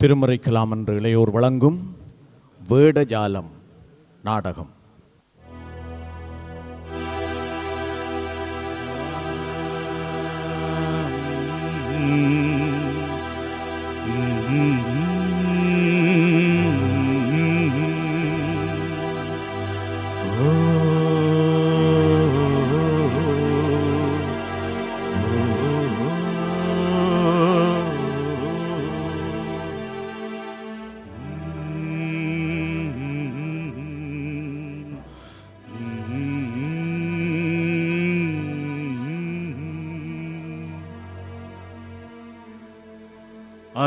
திருமறைக்கலாம் என்று இளையோர் வழங்கும் வேடஜாலம் நாடகம் Mm-hmm.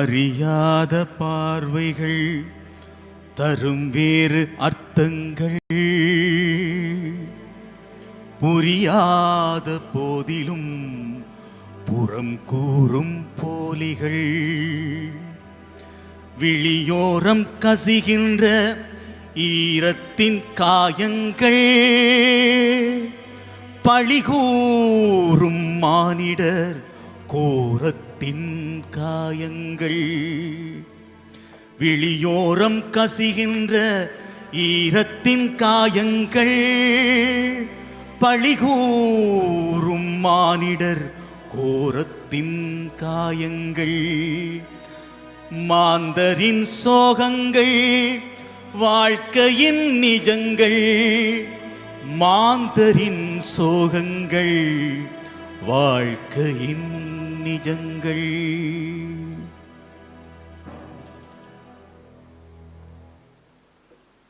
அறியாத பார்வைகள் தரும் வேறு அர்த்தங்கள். புரியாத போதிலும் புறம் கூறும் போலிகள். விழியோரம் கசிகின்ற ஈரத்தின் காயங்கள் பழிகூறும் மானிடர் கோரத் தின் காயங்கள் விழியோரம் கசிகின்ற ஈரத்தின் காயங்கள் பழிகூறும் மானிடர் கோரத்தின் காயங்கள் மாந்தரின் சோகங்கள் வாழ்க்கையின் நிஜங்கள் மாந்தரின் சோகங்கள் வாழ்க்கையின் நிஜங்கள்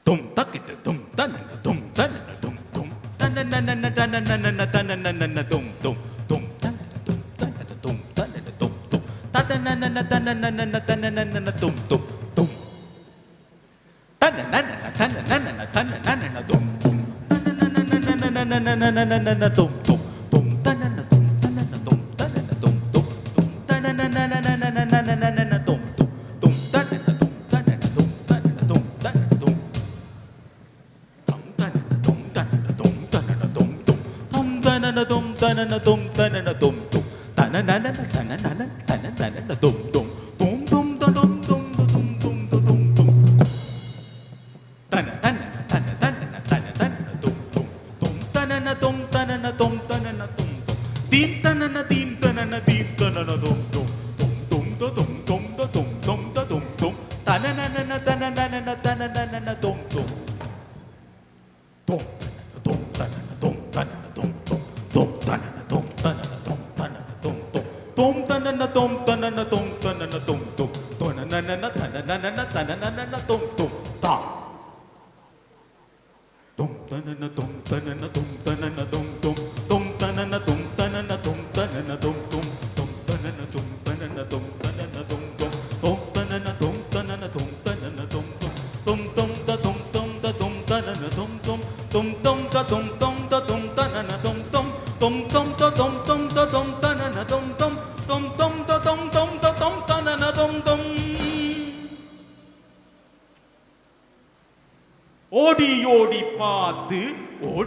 தும் தக்கிட்டு தும் தன்னன தும் தன்னன தும் தும் தன்னன தன்னன தன்னன தும் தும் தும் தன்னன தும் தன்னன தும் தன்னன தும் தும் தன்னன தன்னன தன்னன தும் தும்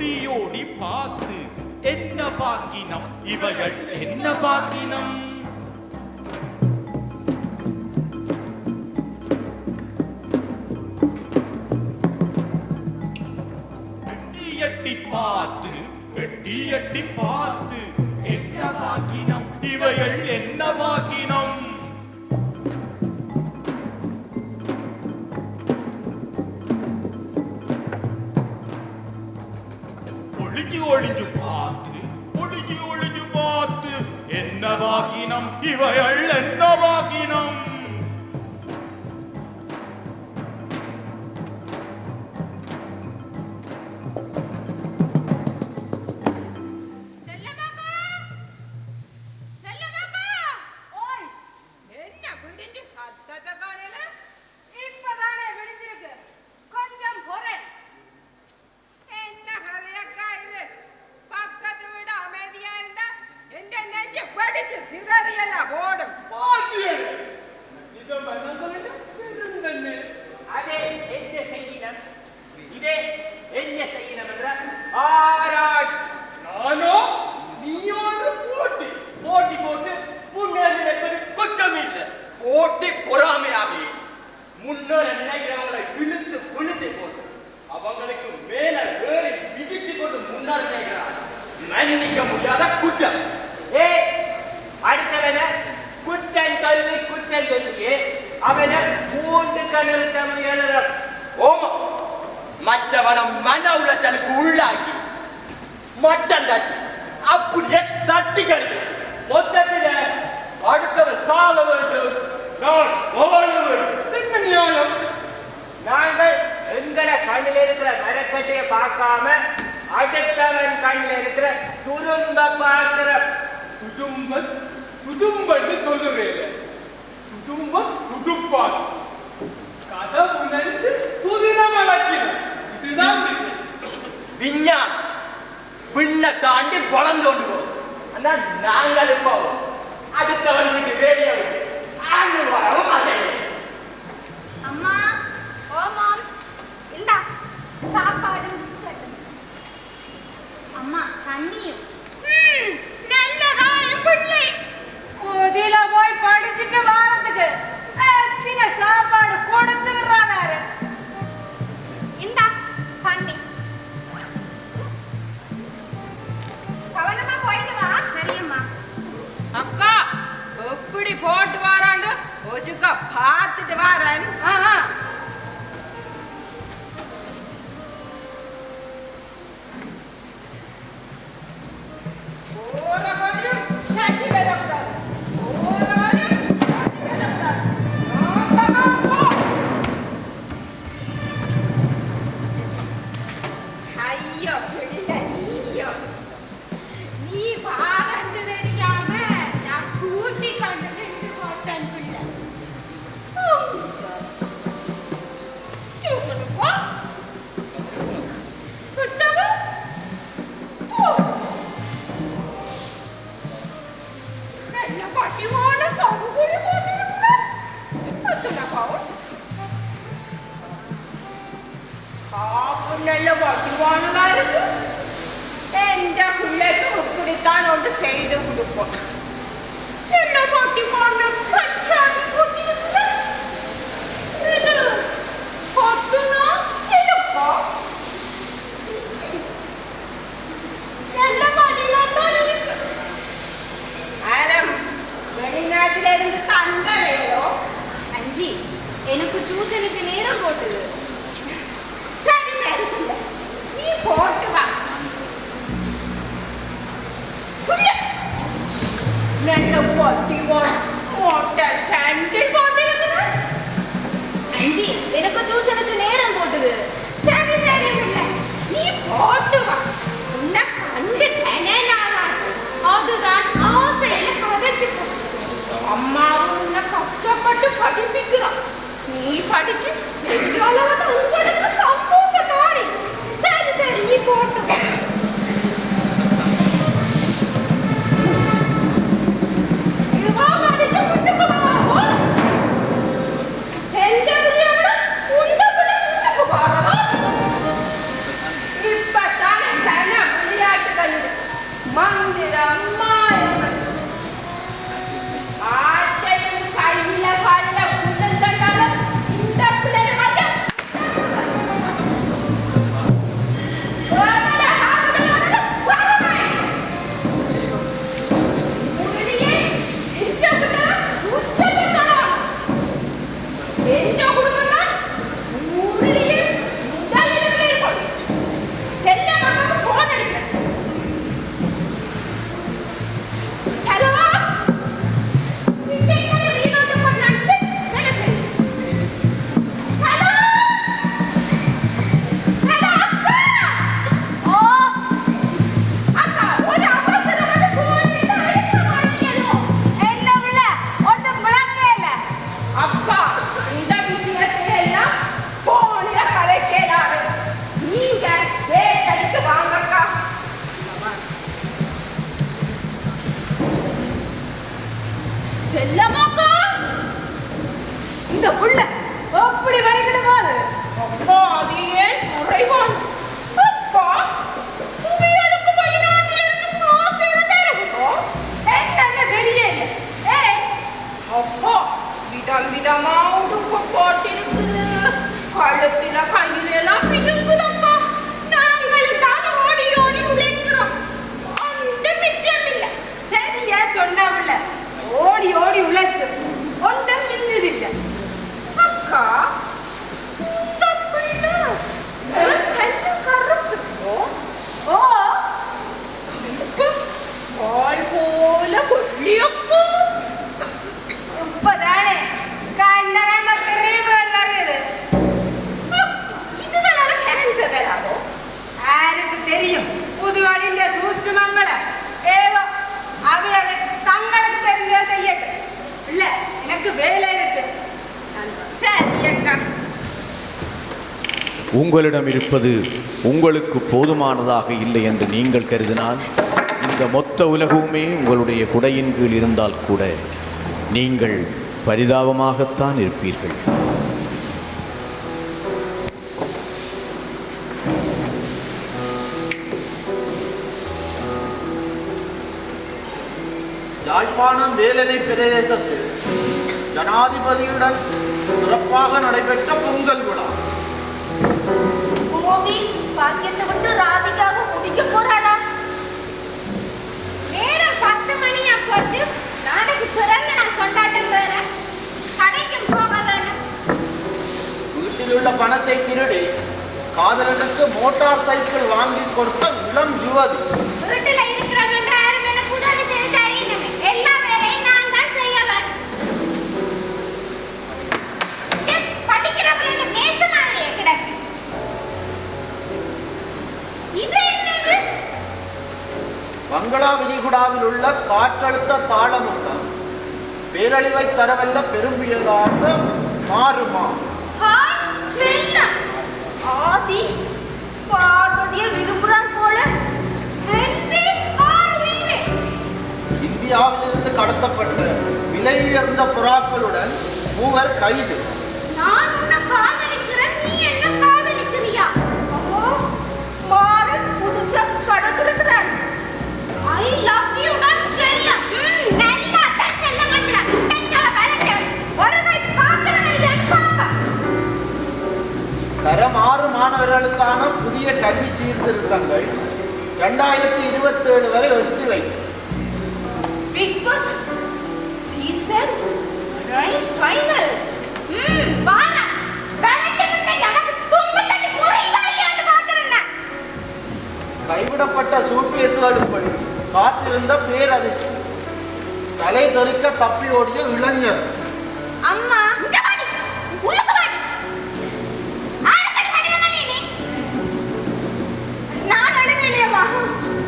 ஓடியோடி பார்த்து என்ன பாக்கினம்? இவைகள் என்ன பாக்கினம்? ஆனா நாங்கள் இப்போ அடுத்தவன் வீட்டு அம்மா ஓமாம் இந்தா சாப்பாடு அம்மா தண்ணியும். நல்லதா என் பிள்ளை. போய் படிச்சுட்டு வாரத்துக்கு. का भात दिवा रहे हैं। हाँ हाँ। ओरा எனக்கு டியூஷனுக்கு நேரம் போட்டது அது நேரத்தில் நீ போட்டு வா. நல்ல பொட்டி போட்ட சாண்டில் போட்டிருக்கிற அஞ்சி எனக்கு டியூஷனுக்கு நேரம் போட்டது. சரி சரி பிள்ளை நீ போட்டு வா. உன்னை கண்டு அதுதான் ஆசையில பதட்டி அம்மாவும் உன்னை கஷ்டப்பட்டு படிப்பிக்கிறான். നീ പഠിക്കും ശരി ശരി നീ പോട്ടെ. உங்களிடம் இருப்பது உங்களுக்கு போதுமானதாக இல்லை என்று நீங்கள் கருதினால் இந்த மொத்த உலகமுமே உங்களுடைய குடையின் கீழ் இருந்தால் கூட நீங்கள் பரிதாபமாகத்தான் இருப்பீர்கள். யாழ்ப்பாணம் வேலனை பிரதேசத்தில் ஜனாதிபதியுடன் சிறப்பாக நடைபெற்ற பொங்கல் விழா. பாக்கியத்தை விட்டு ராதிகாவை முடிக்க போறாளா? நேரம் பத்து மணியா போச்சு. நாளைக்கு பிறந்த நாள் கொண்டாட்டம் வேற கடைக்கும் போக வேணும். வீட்டில் உள்ள பணத்தை திருடி காதலனுக்கு மோட்டார் சைக்கிள் வாங்கி கொடுத்த இளம் யுவதி. வீட்டுல பங்களா விரிகுடாவில் உள்ள காற்றழுத்த தாளமுட்டம் பேரழிவை தரவல்ல பெரும்பியதாக மாறுமா? ஆதி பார்வதியை விரும்புறான் போல. இந்தியாவிலிருந்து கடத்தப்பட்ட விலை உயர்ந்த புறாக்களுடன் மூவர் கைது. நான் உன்னை ஆறு மாணவர்களுக்கான புதிய கல்வி சீர்திருத்தங்கள் இரண்டாயிரத்தி இருபத்தி ஏழு வரை பிக் பாஸ் சீசன் ஃபைனல் பார்க்கறேன் கைவிடப்பட்ட சூட்கேசுகளுக்குள் காத்திருந்த பேரதிர்ச்சி தலை தெறிக்க தப்பி ஓடிய இளைஞர். அம்மா நான் அழுகலையம்மா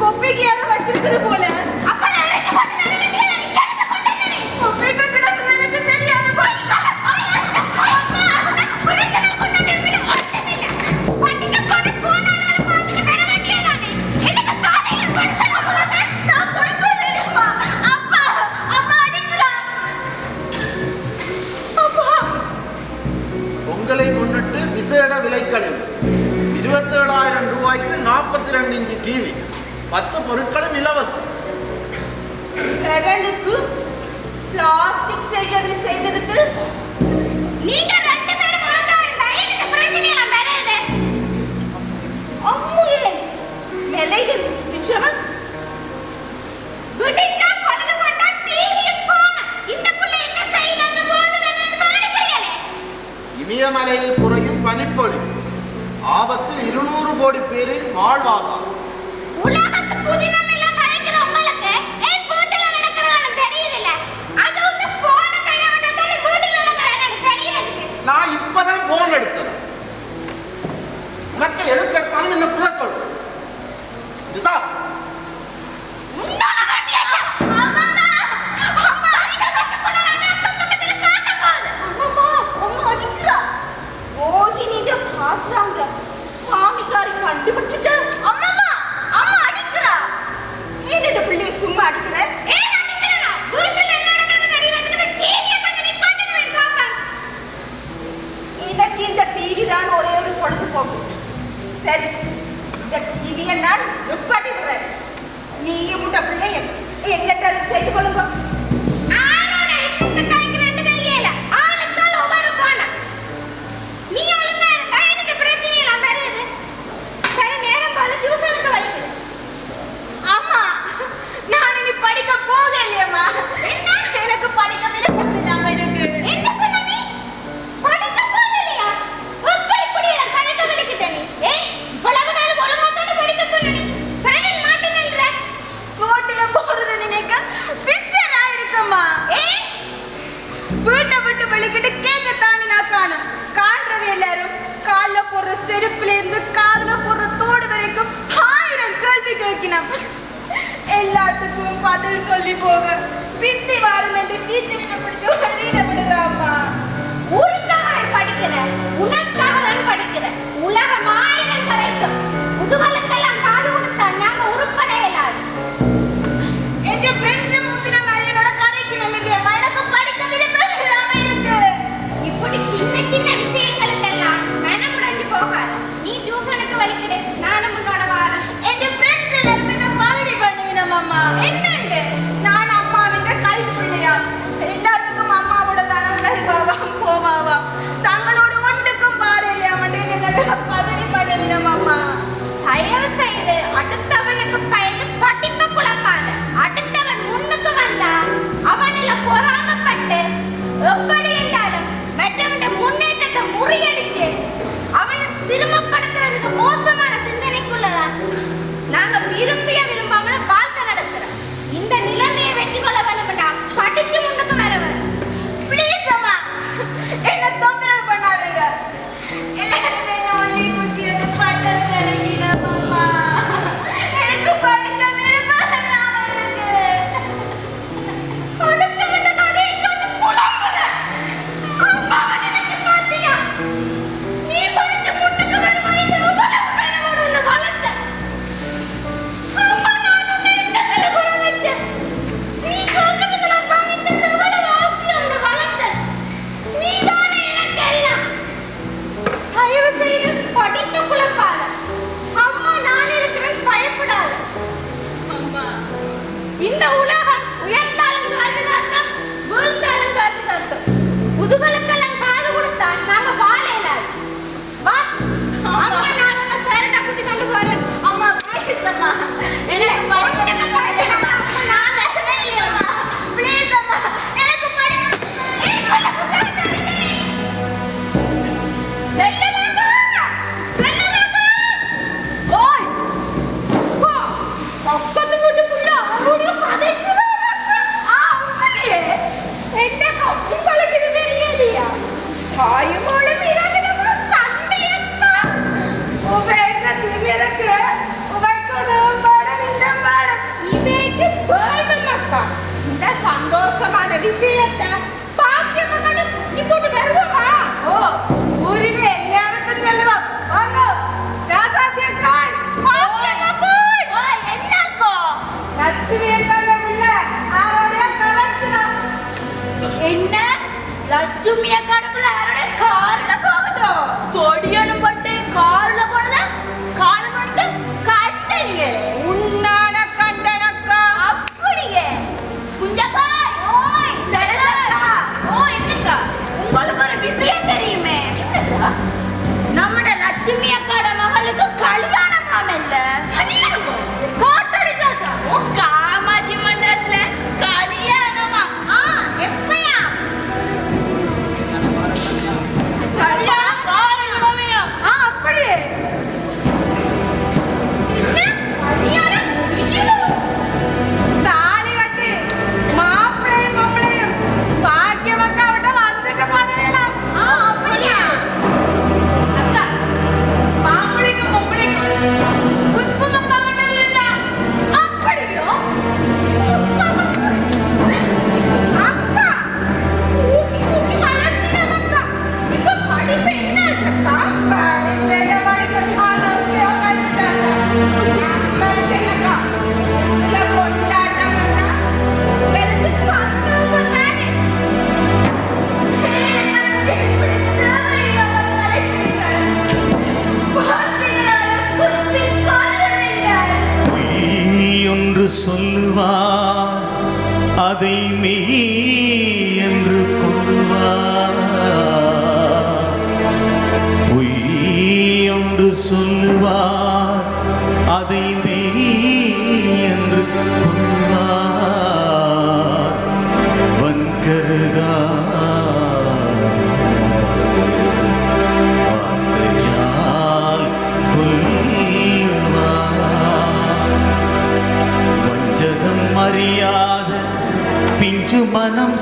கொப்பிக்கு யாரும் வச்சிருக்கிறது போல. பொங்கலை முன்னிட்டு விசேட விலைக்கழிவு இருபத்தேழாயிரம் ரூபாய்க்கு நாற்பத்தி ரெண்டு இன்ச்சு டிவி பத்து பொருட்களும் இலவசம். பிளாஸ்டிக் சர்ஜரி செய்ததுக்கு நீங்க ரெண்டு பேரும் ஒழுங்கா இருந்தா எனக்கு பிரச்சனை எல்லாம் வராது அம்முயே மெலையில் திச்சவன் விடிஞ்சா இமயமலையில் குறையும் பனிப்பொழிவு ஆபத்தில் இருநூறு கோடி பேரின் வாழ்வாதாரம். நான் இப்பதான் போன் எடுத்தேன். உனக்கு எதுக்கு எடுத்தாலும் என்ன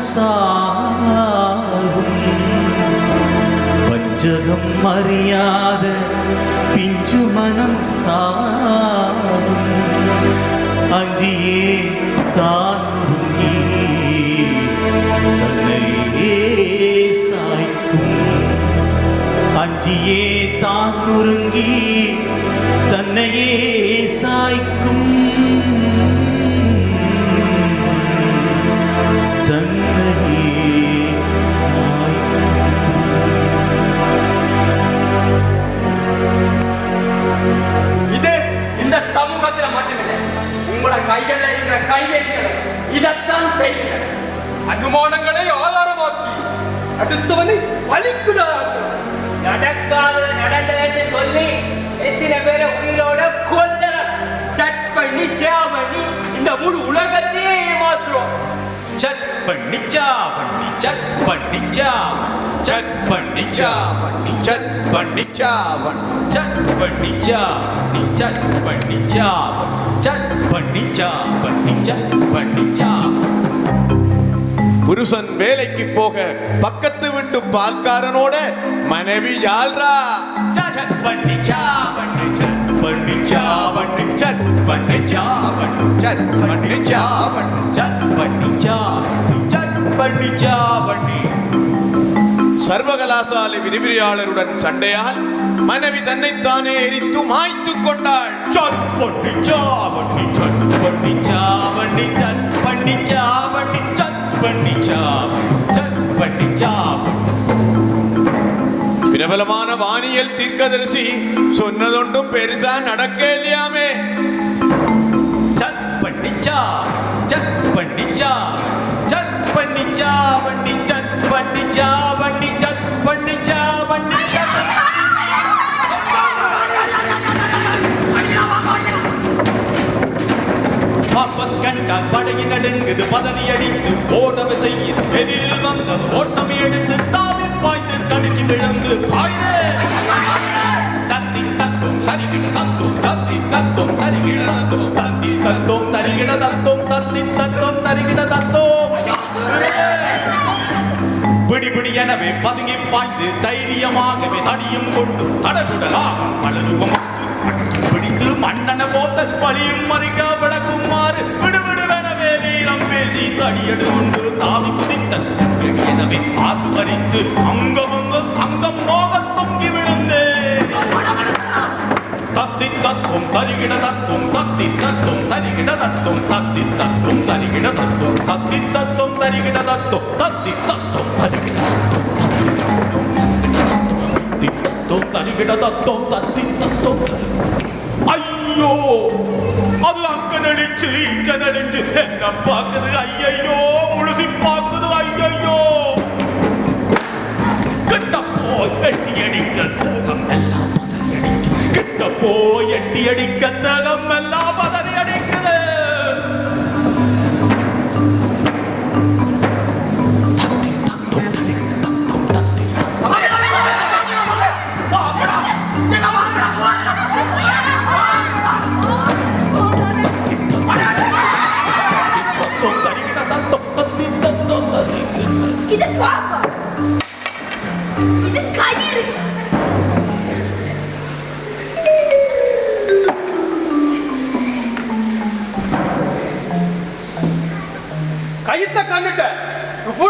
மனம் அனுமானங்களை ஆதாரமாக்கி அடுத்தவனை பலிக்குடாக நடக்காத நடந்ததுன்னு சொல்லி எத்தனை பேரை உயிரோட கொல்லற சட் பண்ணி சே பண்ணி இந்த முழு உலகத்தையே ஏமாத்துறோம். சட் பண்ணி சா பண்ணி சட் பண்ணி சா சட் பண்ணி சா பண்ணி சட் பண்ணி சா பண்ணி சட் பண்ணி சா பண்ணி சட் பண்ணி சா சட் பண்ணி சா சட் பண்ணி சா புருஷன் வேலைக்கு போக பக்கத்து விட்டு பால்காரனோட மனைவி யாழ்ரா சட் பண்ணி சா பண்ணி சட் பண்ணி சா பண்ணி சட் பண்ணி பண்ணி பண்ணி பண்ணி பண்ணி பண்ணி சர்வகலாசாலை விரிவிரியாளருடன் சண்டையால் மனைவி தன்னைத்தானே எரித்து மாய்த்து கொண்டாள் சொல் பண்ணி சா பண்ணி சட் பண்ணி சா பண்ணி பண்ணி பிரபலமான வானியல் தீர்க்கதரிசி சொன்னதொன்றும் பெருசா நடக்க இல்லையாமே. சட் பண்ணிச்சா சா பண்ணிச்சா பண்ணி பண்ணிச்சா சட் பண்ணி சா பண்ணி பண்ணி சா பண்ணி பண்ணி சா பண்ணி கண்டால் படையை நடுங்குது பதறி அடித்து ஓடவை செய்ய எதிரில் வந்த ஓட்டமை எடுத்து தாவி பாய்ந்து தடுக்கி விழுந்து பாய்ந்து தத்தி தத்தும் தரிகிட தத்தும் தத்தி தத்தும் தரிகிட தத்தும் தத்தி தத்தும் தரிகிட தத்தும் தத்தி தத்தும் தரிகிட தத்தும். சிறுக பிடி பிடி எனவே பதுங்கி பாய்ந்து தைரியமாகவே தடியும் கொண்டு தடகுடலாக பலதுகம் பிடித்து மன்னன போத்த பழியும் மறிக்க தடியடு கொண்டு தாவி குதித்தன் எனவே ஆர்ப்பரித்து அங்கமங்க அங்கம் நோக தொங்கி விழுந்தே. தத்தி தத்தும் தருகிட தத்தும் தத்தி தத்தும் தருகிட தத்தும் தத்தி தத்தும் தருகிட தத்தும் தத்தி தத்தும் தருகிட தத்தும் தத்தி தத்தும் தரிகிட தத்தி தத்தும் தரிகிட தத்தும் தத்தி தத்தும் நடிச்சு இங்க நடிச்சு என்ன பாக்குது ஐயையோ முழுசி பாக்குது ஐயையோ கிட்ட போய் எட்டி அடிக்க தகம் எல்லாம் பதறி அடிக்குது கிட்ட போய் எட்டி அடிக்க தகம் எல்லாம்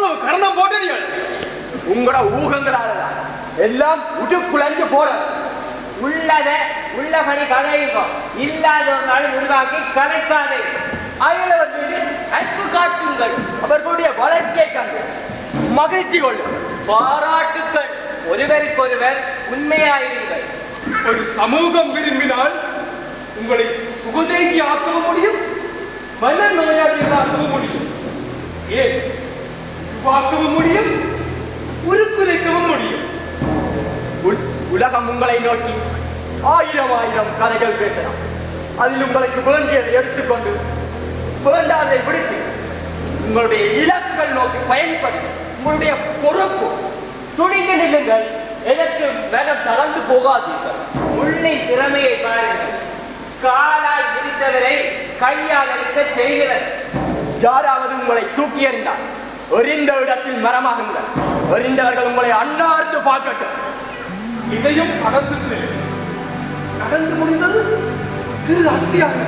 எவ்வளவு கரணம் போட்டீங்க உங்களோட ஊகங்களால எல்லாம் உடுக்குழஞ்சு போற. உள்ளத உள்ளபடி கதையுங்க. இல்லாத ஒரு நாள் உருவாக்கி கதைக்காதே. அயலவர் மீது அன்பு காட்டுங்கள். அவர்களுடைய வளர்ச்சியை கண்டு மகிழ்ச்சி கொள்ளும். பாராட்டுக்கள். ஒருவருக்கொருவர் உண்மையாயிருங்கள். ஒரு சமூகம் விரும்பினால் உங்களை சுகதேகி ஆக்கவும் முடியும். மன நோயாளிகள் ஆக்கவும் முடியும். ஏன்? உருவாக்கவும் முடியும் உருக்குலைக்கவும் முடியும். உலகம் உங்களை நோக்கி ஆயிரம் ஆயிரம் கதைகள் பேசலாம். அதில் உங்களுக்கு வேண்டியதை எடுத்துக்கொண்டு வேண்டாதை விடுத்து உங்களுடைய இலக்குகள் நோக்கி பயன்பது உங்களுடைய பொறுப்பு துணிந்து நில்லுங்கள். எனக்கு மனம் தளர்ந்து போகாதீர்கள். உள்ளின் திறமையை பாருங்கள். காலால் விரித்தவரை கையால் அடிக்க செய்கிறது. யாராவது உங்களை தூக்கி எறிந்தார் எறிந்த இடத்தில் மரமாகுங்கள் எறிந்தவர்கள் உங்களை அண்ணார்ந்து பார்க்கட்டும். இதையும் கடந்து செல். கடந்து முடிந்தது சிறு அத்தியாக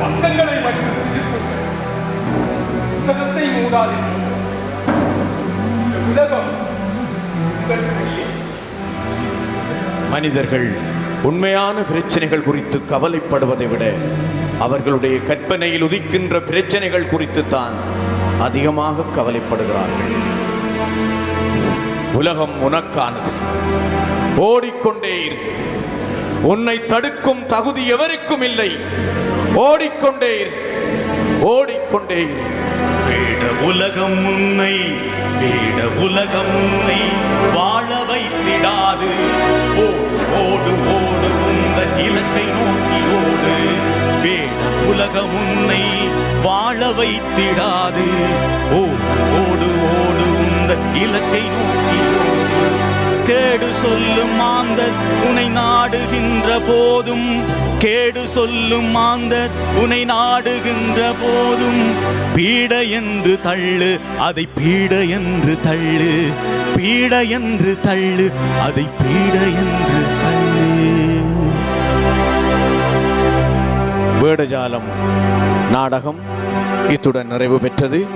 பந்தங்களை மட்டும் புத்தகத்தை மூடாதீர்கள். உலகம் மனிதர்கள் உண்மையான பிரச்சனைகள் குறித்து கவலைப்படுவதை விட அவர்களுடைய கற்பனையில் உதிக்கின்ற பிரச்சனைகள் குறித்து தான் அதிகமாக கவலைப்படுகிறார்கள். உலகம் உனக்கானது. ஓடிக்கொண்டே இரு. உன்னை தடுக்கும் தகுதி எவருக்கும் இல்லை. ஓடிக்கொண்டே இரு. ஓடிக்கொண்டே இரு. உலகம் உன்னை வேட உலகம் உன்னை வாழ வைத்திடாது. ஓடு ஓடு ஓடு உந்தன் இலக்கை நோக்கி வே உலகம் உன்னை வாழ வைத்திடாது. ஓ ஓடு ஓடு உந்தன் இலக்கை நோக்கி ஓடு. கேடு சொல்லும் மாந்தர் உனை நாடுகின்ற போதும். கேடு சொல்லும் மாந்தர் உனை நாடுகின்ற போதும். பீட என்று தள்ளு அதை பீட என்று தள்ளு. பீட என்று தள்ளு அதை பீட என்று வேடஜாலம் நாடகம் இத்துடன் நிறைவு பெற்றது.